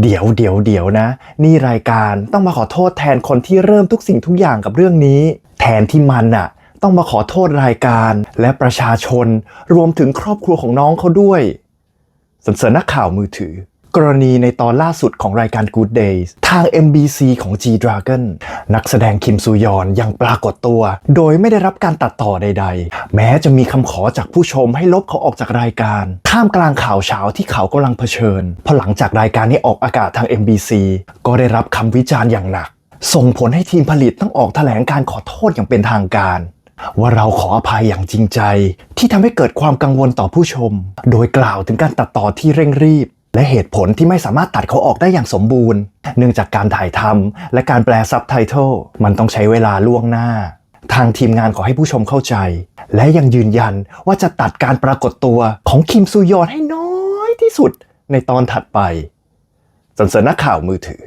เดี๋ยวเดี๋ยวเดี๋ยวนะ นี่รายการต้องมาขอโทษแทนคนที่เริ่มทุกสิ่งทุกอย่างกับเรื่องนี้ แทนที่มันอะต้องมาขอโทษรายการและประชาชน รวมถึงครอบครัวของน้องเขาด้วยสรรเสริญนักข่าวมือถือ กรณีในตอนล่าสุดของรายการ Good Days ทาง MBC ของ G Dragon นักแสดงคิมซูยอนยังปรากฏตัว โดยไม่ได้รับการตัดต่อใดๆ แม้จะมีคำขอจากผู้ชมให้ลบเขาออกจากรายการ ท่ามกลางข่าวเช้าที่เขากำลังเผชิญพอหลังจากรายการนี้ออกอากาศทาง MBC ก็ได้รับคำวิจารณ์อย่างหนัก ส่งผลให้ทีมผลิตต้องออกแถลงการขอโทษอย่างเป็นทางการว่าเราขออภัยอย่างจริงใจ ที่ทำให้เกิดความกังวลต่อผู้ชม โดยกล่าวถึงการตัดต่อที่เร่งรีบ และเหตุผลที่ไม่สามารถตัดเขาออกได้อย่างสมบูรณ์ เนื่องจากการถ่ายทำและการแปลซับไตเติลมันต้องใช้เวลาล่วงหน้า ทางทีมงานขอให้ผู้ชมเข้าใจ และยังยืนยันว่าจะตัดการปรากฏตัวของคิมซูยอนให้น้อยที่สุดในตอนถัดไปสันเสริญนักข่าวมือถือ